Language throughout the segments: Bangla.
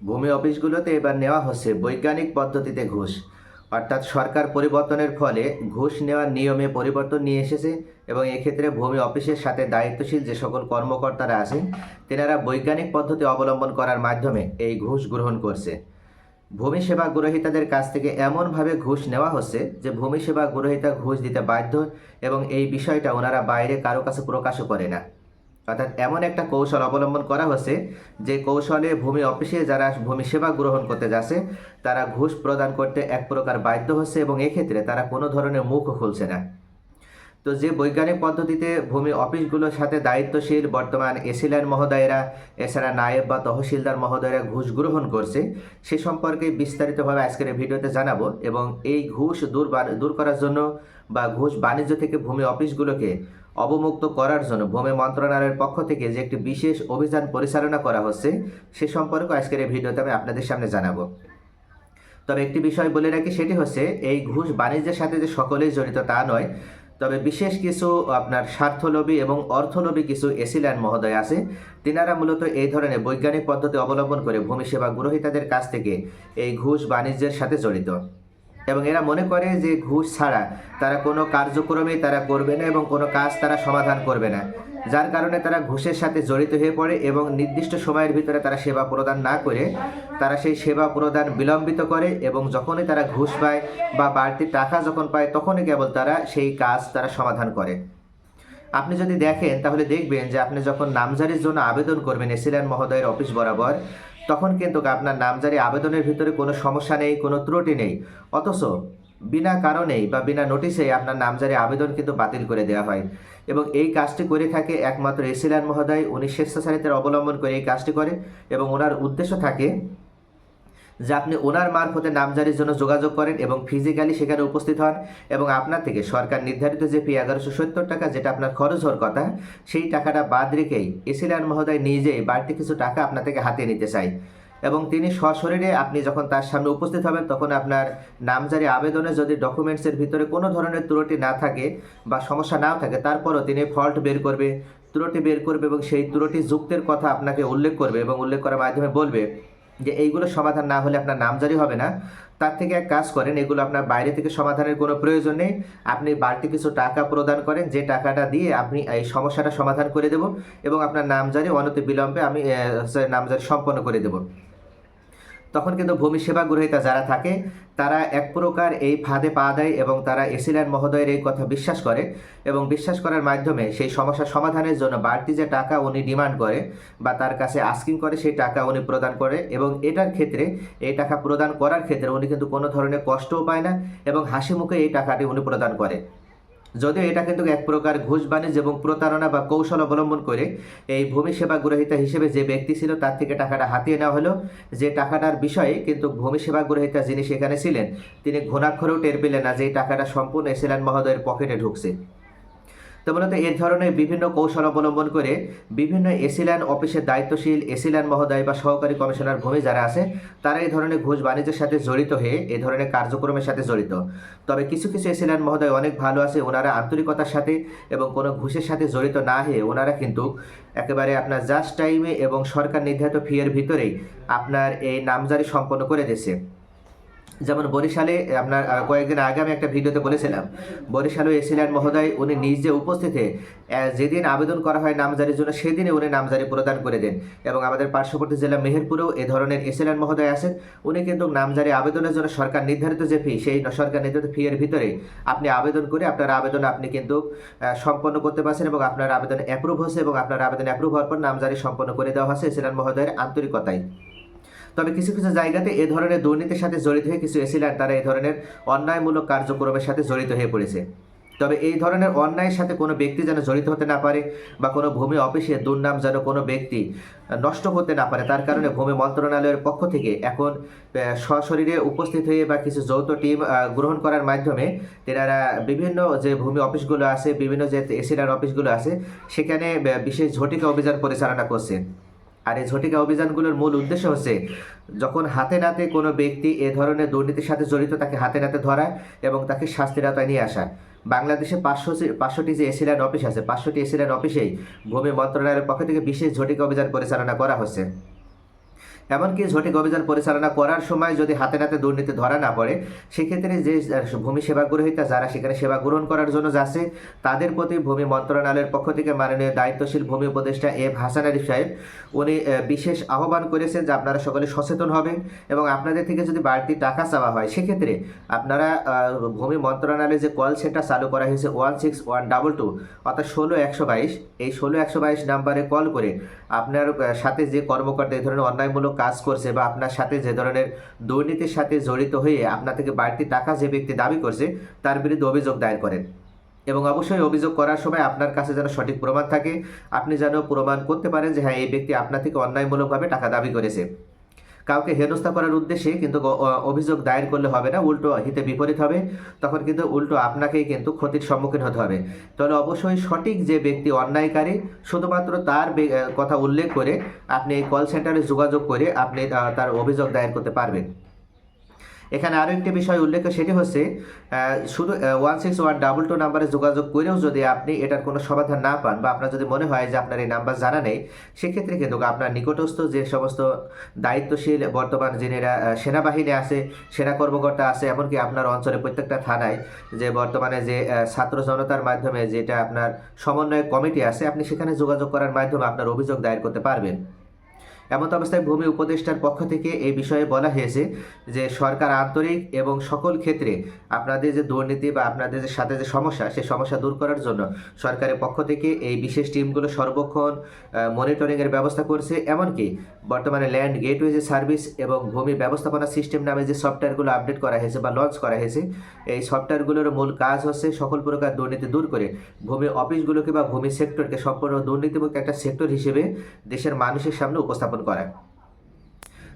ভূমি অফিসগুলোতে এবার নেওয়া হচ্ছে বৈজ্ঞানিক পদ্ধতিতে ঘুষ। অর্থাৎ সরকার পরিবর্তনের ফলে ঘুষ নেওয়ার নিয়মে পরিবর্তন নিয়ে এসেছে এবং এক্ষেত্রে ভূমি অফিসের সাথে দায়িত্বশীল যে সকল কর্মকর্তারা আছেন, তেনারা বৈজ্ঞানিক পদ্ধতি অবলম্বন করার মাধ্যমে এই ঘুষ গ্রহণ করছে। ভূমি সেবা গ্রহীতাদের কাছ থেকে এমনভাবে ঘুষ নেওয়া হচ্ছে যে ভূমি সেবা গ্রহীতা ঘুষ দিতে বাধ্য এবং এই বিষয়টা ওনারা বাইরে কারও কাছে প্রকাশও করে না। অর্থাৎ এমন একটা কৌশল অবলম্বন করা হচ্ছে যে কৌশলে ভূমি অফিসে যারা ভূমি সেবা গ্রহণ করতে যাচ্ছে, তারা ঘুষ প্রদান করতে এক প্রকার বাধ্য হচ্ছে এবং এক্ষেত্রে তারা কোনো ধরনের মুখও খুলছে না। তো যে বৈজ্ঞানিক পদ্ধতিতে ভূমি অফিসগুলোর সাথে দায়িত্বশীল বর্তমান এসিল্যান্ড মহোদয়েরা, এছাড়া নায়েব বা তহসিলদার মহোদয়েরা ঘুষ গ্রহণ করছে, সে সম্পর্কে বিস্তারিতভাবে আজকের ভিডিওতে জানাব এবং এই ঘুষ দূর দূর করার জন্য বা ঘুষ বাণিজ্য থেকে ভূমি অফিসগুলোকে অবমুক্ত করার জন্য ভূমি মন্ত্রণালয়ের পক্ষ থেকে যে একটি বিশেষ অভিযান পরিচালনা করা হচ্ছে, সে সম্পর্কে আজকের এই ভিডিওতে আমি আপনাদের সামনে জানাব। তবে একটি বিষয় বলে রাখি, সেটি হচ্ছে এই ঘুষ বাণিজ্যের সাথে যে সকলেই জড়িত তা নয়, তবে বিশেষ কিছু আপনার স্বার্থলোভী এবং অর্থলোভী কিছু এসিল্যান্ড মহোদয় আছে। তিনারা মূলত এই ধরনের বৈজ্ঞানিক পদ্ধতি অবলম্বন করে ভূমি সেবা গ্রহীতাদের কাছ থেকে এই ঘুষ বাণিজ্যের সাথে জড়িত। এবং এরা মনে করে যে ঘুষ ছাড়া তারা কোনো কার্যক্রমে তারা করবে না এবং কোনো কাজ তারা সমাধান করবে না। যার কারণে তারা ঘুষের সাথে জড়িত হয়ে পড়ে এবং নির্দিষ্ট সময়ের ভিতরে তারা সেবা প্রদান না করে, তারা সেই সেবা প্রদান বিলম্বিত করে এবং যখনই তারা ঘুষ পায় বা বাড়তি টাকা যখন পায়, তখনই কেবল তারা সেই কাজ তারা সমাধান করে। আপনি যদি দেখেন, তাহলে দেখবেন যে আপনি যখন নামজারির জন্য আবেদন করবেন এসিল্যান্ড মহোদয়ের অফিস বরাবর তখন কিন্তু আপনার নামজারি আবেদনের ভিতরে কোনো সমস্যা নেই, কোনো ত্রুটি নেই। অথচ বিনা কারণেই বা বিনা নোটিশেই আপনার নামজারি আবেদন কিন্তু বাতিল করে দেওয়া হয়। এবং এই কাজটি করে থাকে একমাত্র এসিলান মহোদয়। উনি স্বেচ্ছাচারিতার অবলম্বন করে এই কাজটি করে এবং ওনার উদ্দেশ্য থাকে যে আপনি ওনার মারফতে নামজারির জন্য যোগাযোগ করেন এবং ফিজিক্যালি সেখানে উপস্থিত হন এবং আপনার থেকে সরকার নির্ধারিত যে ফি এগারোশো সত্তর টাকা যেটা আপনার খরচ হওয়ার কথা, সেই টাকাটা বাদ রেখেই এসিলান মহোদয় নিজেই বাড়তি কিছু টাকা আপনার থেকে হাতে নিতে চাই এবং তিনি সশরীরে আপনি যখন তার সামনে উপস্থিত হবেন, তখন আপনার নামজারি আবেদনে যদি ডকুমেন্টসের ভিতরে কোনো ধরনের ত্রুটি না থাকে বা সমস্যা নাও থাকে, তারপরও তিনি ফল্ট বের করবে, ত্রুটি বের করবে এবং সেই ত্রুটি যুক্তের কথা আপনাকে উল্লেখ করবে এবং উল্লেখ করার মাধ্যমে বলবে যে এইগুলো সমাধান না হলে আপনার নাম জারি হবে না। তার থেকে এক কাজ করেন, এগুলো আপনার বাইরে থেকে সমাধানের কোনো প্রয়োজন নেই। আপনি বাড়তি কিছু টাকা প্রদান করেন, যে টাকাটা দিয়ে আপনি এই সমস্যাটা সমাধান করে দেব এবং আপনার নামজারি অনতি বিলম্বে আমি নামজারি সম্পন্ন করে দেব। তখন কিন্তু ভূমি সেবা গ্রহীতা যারা থাকে, তারা এক প্রকার এই ফাঁদে পা দেয় এবং তারা এসিল্যান্ড মহোদয়ের এই কথা বিশ্বাস করে এবং বিশ্বাস করার মাধ্যমে সেই সমস্যা সমাধানের জন্য বাড়তি যে টাকা উনি ডিমান্ড করে বা তার কাছে আস্কিং করে, সেই টাকা উনি প্রদান করে এবং এটার ক্ষেত্রে, এই টাকা প্রদান করার ক্ষেত্রে উনি কিন্তু কোনো ধরনের কষ্টও পায় না এবং হাসি মুখে এই টাকাটি উনি প্রদান করে। যদিও এটা কিন্তু এক প্রকার ঘুষ বাণিজ্য এবং প্রতারণা বা কৌশল অবলম্বন করে, এই ভূমি সেবা গ্রহিতা হিসেবে যে ব্যক্তি ছিল তার থেকে টাকাটা হাতিয়ে নেওয়া হলো। যে টাকাটার বিষয়ে কিন্তু ভূমি সেবা গ্রহিতা যিনি সেখানে ছিলেন, তিনি ঘোনাক্ষরেও টের পেলেন না যে এই টাকাটা সম্পূর্ণ এসেলান মহোদয়ের পকেটে ঢুকছে। তো মূলত এই ধরনের বিভিন্ন কৌশল অবলম্বন করে বিভিন্ন এসিল্যান্ড অফিসের দায়িত্বশীল এসিল্যান্ড মহোদয় বা সহকারী কমিশনার ভূমি যারা আছে, তারা এই ধরনের ঘুষ বাণিজ্যের সাথে জড়িত হয়ে এই ধরনের কার্যক্রমের সাথে জড়িত। তবে কিছু কিছু এসিল্যান্ড মহোদয় অনেক ভালো আছে, ওনারা আন্তরিকতার সাথে এবং কোনো ঘুষের সাথে জড়িত না হয়ে ওনারা কিন্তু একেবারে আপনার জাস্ট টাইমে এবং সরকার নির্ধারিত ফিয়ের ভিতরেই আপনার এই নামজারি সম্পন্ন করে দিয়েছে। যেমন বরিশালে আপনার কয়েকদিন আগে আমি একটা ভিডিওতে বলেছিলাম, বরিশালে এসিল্যান্ড মহোদয়, উনি নিজে উপস্থিতে যেদিন আবেদন করা হয় নামজারির জন্য সেদিনে উনি নামজারি প্রদান করে দেন। এবং আমাদের পার্শ্ববর্তী জেলা মেহেরপুরেও এ ধরনের এসিল্যান্ড মহোদয় আছেন। উনি কিন্তু নামজারি আবেদনের জন্য সরকার নির্ধারিত যে ফি, সেই সরকার নির্ধারিত ফি এর ভিতরে আপনি আবেদন করে আপনার আবেদন আপনি কিন্তু সম্পন্ন করতে পারছেন এবং আপনার আবেদন অ্যাপ্রুভ হয়েছে এবং আপনার আবেদন অ্যাপ্রুভ হওয়ার পর নামজারি সম্পন্ন করে দেওয়া হয়েছে এসিল্যান্ড মহোদয়ের আন্তরিকতায়। তবে কিছু কিছু জায়গাতে এ ধরনের দুর্নীতির সাথে জড়িত হয়ে কিছু এসিলার তারা এই ধরনের অন্যায়মূলক কার্যক্রমের সাথে জড়িত হয়ে পড়েছে। তবে এই ধরনের অন্যায়ের সাথে কোনো ব্যক্তি যেন জড়িত হতে না পারে বা কোনো ভূমি অফিসে দুর্নাম যেন কোনো ব্যক্তি নষ্ট করতে না পারে, তার কারণে ভূমি মন্ত্রণালয়ের পক্ষ থেকে এখন সশরীরে উপস্থিত হয়ে বা কিছু যৌথ টিম গ্রহণ করার মাধ্যমে তেনারা বিভিন্ন যে ভূমি অফিসগুলো আছে, বিভিন্ন যে এসিলার অফিসগুলো আছে, সেখানে বিশেষ ঝটিকা অভিযান পরিচালনা করছেন আর এই ঝটিকা অভিযানগুলোর মূল উদ্দেশ্য হচ্ছে যখন হাতে নাতে কোনো ব্যক্তি এ ধরনের দুর্নীতির সাথে জড়িত, তাকে হাতে নাতে ধরা এবং তাকে শাস্তির আওতায় নিয়ে আসা। বাংলাদেশে পাঁচশো পাঁচশোটি যে এসিল্যান্ড অফিস আছে, পাঁচশোটি এসিল্যান্ড অফিসেই ভূমি মন্ত্রণালয়ের পক্ষ থেকে বিশেষ ঝটিকা অভিযান পরিচালনা করা হচ্ছে। এমনকি সঠিক অভিযান পরিচালনা করার সময় যদি হাতে নাতে দুর্নীতি ধরা না পড়ে, সেক্ষেত্রে যে ভূমি সেবা গ্রহীতা যারা সেখানে সেবা গ্রহণ করার জন্য যাচ্ছে, তাদের প্রতি ভূমি মন্ত্রণালয়ের পক্ষ থেকে মাননীয় দায়িত্বশীল ভূমি উপদেষ্টা এফ হাসান আরিফ সাহেব, উনি বিশেষ আহ্বান করেছেন যে আপনারা সকলে সচেতন হবেন এবং আপনাদের থেকে যদি বাড়তি টাকা চাওয়া হয়, সেক্ষেত্রে আপনারা ভূমি মন্ত্রণালয়ে যে কল সেন্টার চালু করা হয়েছে one six one double two, অর্থাৎ ষোলো একশো বাইশ, এই ষোলো একশো বাইশ নাম্বারে কল করে আপনার সাথে যে কর্মকর্তা, এই ধরনের অন্যায়মূলক কাজ করছে বা আপনার সাথে যে ধরনের দুর্নীতির সাথে জড়িত হয়ে আপনার থেকে বাড়তি টাকা যে ব্যক্তি দাবি করছে, তার বিরুদ্ধে অভিযোগ দায়ের করেন। এবং অবশ্যই অভিযোগ করার সময় আপনার কাছে যেন সঠিক প্রমাণ থাকে, আপনি যেন প্রমাণ করতে পারেন যে হ্যাঁ এই ব্যক্তি আপনার থেকে অন্যায়মূলকভাবে টাকা দাবি করেছে। কাউকে হেনস্থা করার উদ্দেশ্যে কিন্তু অভিযোগ দায়ের করলে হবে না, উল্টো হিতে বিপরীত হবে। তখন কিন্তু উল্টো আপনাকেই কিন্তু ক্ষতির সম্মুখীন হতে হবে। তাহলে অবশ্যই সঠিক যে ব্যক্তি অন্যায়কারী, শুধুমাত্র তার কথা উল্লেখ করে আপনি এই কল সেন্টারে যোগাযোগ করে আপনি তার অভিযোগ দায়ের করতে পারবেন। এখানে আরও একটি বিষয় উল্লেখ সেটি হচ্ছে শুধু one six one double two নাম্বারে যোগাযোগ করেও যদি আপনি এটার কোনো সমাধান না পান বা আপনার যদি মনে হয় যে আপনার এই নাম্বার জানা নেই, সেক্ষেত্রে কিন্তু আপনার নিকটস্থ যে সমস্ত দায়িত্বশীল বর্তমান যিনিরা সেনাবাহিনী আছে, সেনা কর্মকর্তা আছে, এমনকি আপনার অঞ্চলে প্রত্যেকটা থানায় যে বর্তমানে যে ছাত্র জনতার মাধ্যমে যেটা আপনার সমন্বয় কমিটি আছে, আপনি সেখানে যোগাযোগ করার মাধ্যমে আপনার অভিযোগ দায়ের করতে পারবেন। এমত অবস্থায় ভূমি উপদেষ্টার পক্ষ থেকে এই বিষয়ে বলা হয়েছে যে সরকার আন্তরিক এবং সকল ক্ষেত্রে আপনাদের যে দুর্নীতি বা আপনাদের যে সাথে যে সমস্যা, সেই সমস্যা দূর করার জন্য সরকারের পক্ষ থেকে এই বিশেষ টিমগুলো সর্বক্ষণ মনিটরিংয়ের ব্যবস্থা করছে। এমনকি বর্তমানে ল্যান্ড গেটওয়ে যে সার্ভিস এবং ভূমি ব্যবস্থাপনা সিস্টেম নামে যে সফটওয়্যারগুলো আপডেট করা হয়েছে বা লঞ্চ করা হয়েছে, এই সফটওয়্যারগুলোর মূল কাজ হচ্ছে সকল প্রকার দুর্নীতি দূর করে ভূমি অফিসগুলোকে বা ভূমি সেক্টরকে সম্পূর্ণ দুর্নীতিমুক্ত একটা সেক্টর হিসেবে দেশের মানুষের সামনে উপস্থাপন করা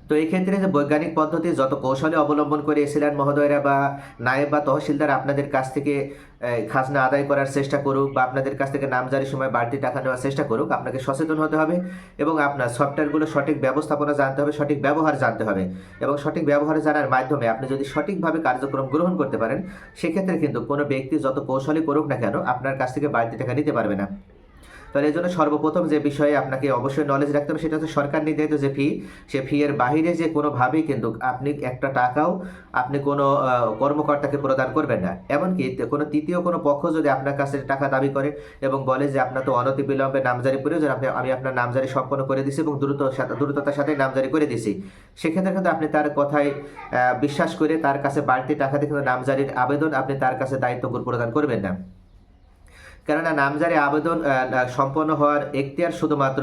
তো এই ক্ষেত্রে যে বৈজ্ঞানিক পদ্ধতি যত কৌশলে অবলম্বন করে এসিলেন মহোদয়রা বা নায়েব বা তহসিলদার, আপনাদের কাছ থেকে খাজনা আদায় করার চেষ্টা করুক বা আপনাদের কাছ থেকে নামজারির সময় বাড়তি টাকা নেওয়ার চেষ্টা করুক, আপনাকে সচেতন হতে হবে এবং আপনার সফটওয়্যারগুলো সঠিক ব্যবস্থাপনা জানতে হবে, সঠিক ব্যবহার জানতে হবে এবং সঠিক ব্যবহার জানার মাধ্যমে আপনি যদি সঠিকভাবে কার্যক্রম গ্রহণ করতে পারেন, সেক্ষেত্রে কিন্তু কোনো ব্যক্তি যত কৌশলী করুক না কেন, আপনার কাছ থেকে বাড়তি টাকা নিতে পারবে না। তাহলে এই জন্য সর্বপ্রথম যে বিষয়ে আপনাকে অবশ্যই নলেজ রাখতে হবে সেটা হচ্ছে সরকার নির্ধারিত যে ফি সে ফি এর বাহিরে যে কোনোভাবেই কিন্তু আপনি একটা টাকাও আপনি কোনো কর্মকর্তাকে প্রদান করবেন না। এমনকি কোনো তৃতীয় কোনো পক্ষ যদি আপনার কাছে টাকা দাবি করে এবং বলে যে আপনার তো অনতি বিলম্বে নামজারি প্রয়োজন, আপনি, আমি আপনার নামজারি সম্পন্ন করে দিছি এবং দ্রুত দ্রুততার সাথে নামজারি করে দিছি, সেক্ষেত্রে কিন্তু আপনি তার কথায় বিশ্বাস করে তার কাছে বাড়তি টাকা দিয়ে কিন্তু নামজারির আবেদন আপনি তার কাছে দায়িত্ব প্রদান করবেন না। কেননা নামজারি আবেদন সম্পন্ন হওয়ার এখতিয়ার শুধুমাত্র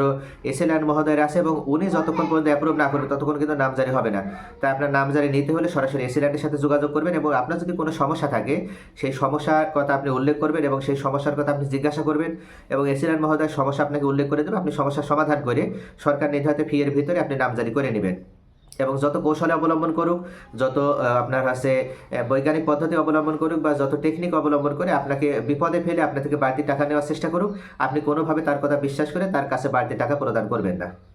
এসএলএন মহোদয়ের আছে এবং উনি যতক্ষণ পর্যন্ত অ্যাপ্রুভ না করবেন ততক্ষণ কিন্তু নামজারি হবে না। তাই আপনার নামজারি নিতে হলে সরাসরি এসএলএনের সাথে যোগাযোগ করবেন এবং আপনার যদি কোনো সমস্যা থাকে, সেই সমস্যার কথা আপনি উল্লেখ করবেন এবং সেই সমস্যার কথা আপনি জিজ্ঞাসা করবেন এবং এসএলএন মহোদয়ের সমস্যা আপনাকে উল্লেখ করে দেবে, আপনি সমস্যার সমাধান করে সরকার নির্ধারিত ফি এর ভিতরে আপনি নামজারি করে নেবেন। এবং যত কৌশলে অবলম্বন করুক যত আপনার আহ, বৈজ্ঞানিক পদ্ধতি অবলম্বন করুক বা যত টেকনিক অবলম্বন করে আপনাকে বিপদে ফেলে আপনার থেকে বাড়তি টাকা নেওয়ার চেষ্টা করুক আপনি কোনোভাবে তার কথা বিশ্বাস করে তার কাছে বাড়তি টাকা প্রদান করবেন না।